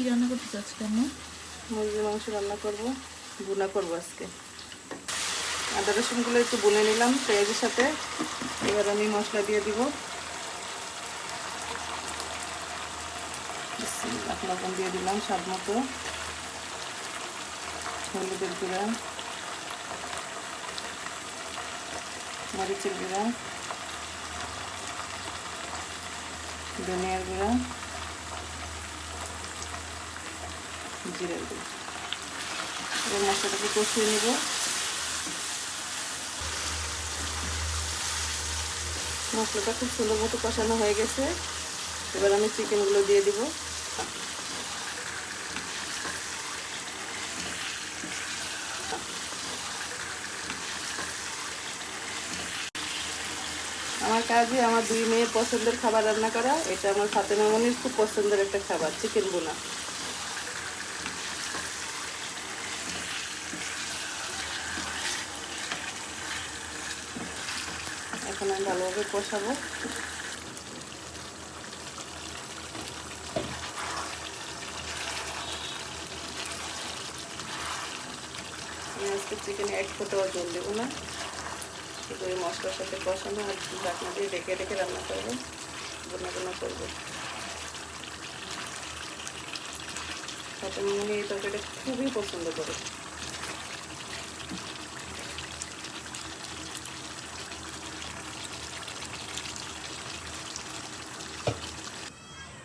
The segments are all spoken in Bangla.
কি রান্না করতে চাচ্ছ কেমন মুরগির মাংস রান্না করব বুনা করব আজকে। আদা রসুনগুলো একটু বুনে নিলাম, পেঁয়াজের সাথে। এবার আমি মশলা দিয়ে দিব। লবণ দিয়ে দিলাম স্বাদ মতো। হলুদের গুঁড়া। মরিচের গুঁড়া। ধনিয়ার গুঁড়া। জিরের গুঁড়ো এবার মশলাটাকে কষিয়ে নেব। মশলাটা খুব সুন্দর মতো কষানো হয়ে গেছে। এবার আমি চিকেনগুলো দিয়ে দিব। আমার কাজে আমার দুই মেয়ের পছন্দের খাবার রান্না করা। এটা আমার ফাতেমা মনির খুব পছন্দের একটা খাবার, চিকেন বোনা। এখন আমি ভালোভাবে কষাবো। আজকে চিকেনে এক ফোটাও জল দেবো না। শুধু এই মশলার সাথে কষানো আর ঢাকনা দিয়ে রেখে রেখে রান্না করব। বোনা বোনা করব। তাতে মনে এই তরকারিটা খুবই পছন্দ করে।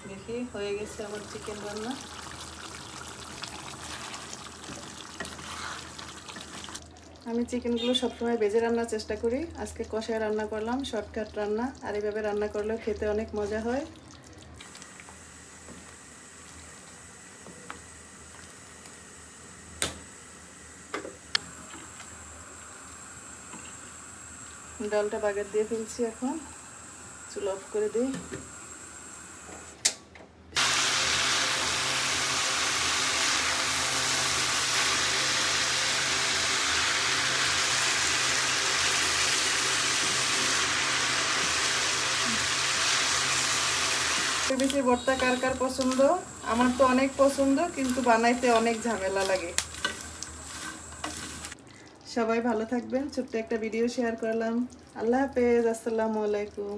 দেখি, হয়ে গেছে আমার চিকেন রান্না। আমি চিকেনগুলো সবসময় বেজে রান্নার চেষ্টা করি। আজকে কষায় রান্না করলাম শর্টকাট রান্না, আর এইভাবে রান্না করলেও খেতে অনেক মজা হয়। ডালটা বাগার দিয়ে ফেলছি এখন। চুল অফ করে দিই। বেশি ভর্তা কার কার পছন্দ? আমার তো অনেক পছন্দ, কিন্তু বানাইতে অনেক ঝামেলা লাগে। সবাই ভালো থাকবেন। ছোট্ট একটা ভিডিও শেয়ার করলাম। আল্লাহ হাফেজ, আসসালামু আলাইকুম।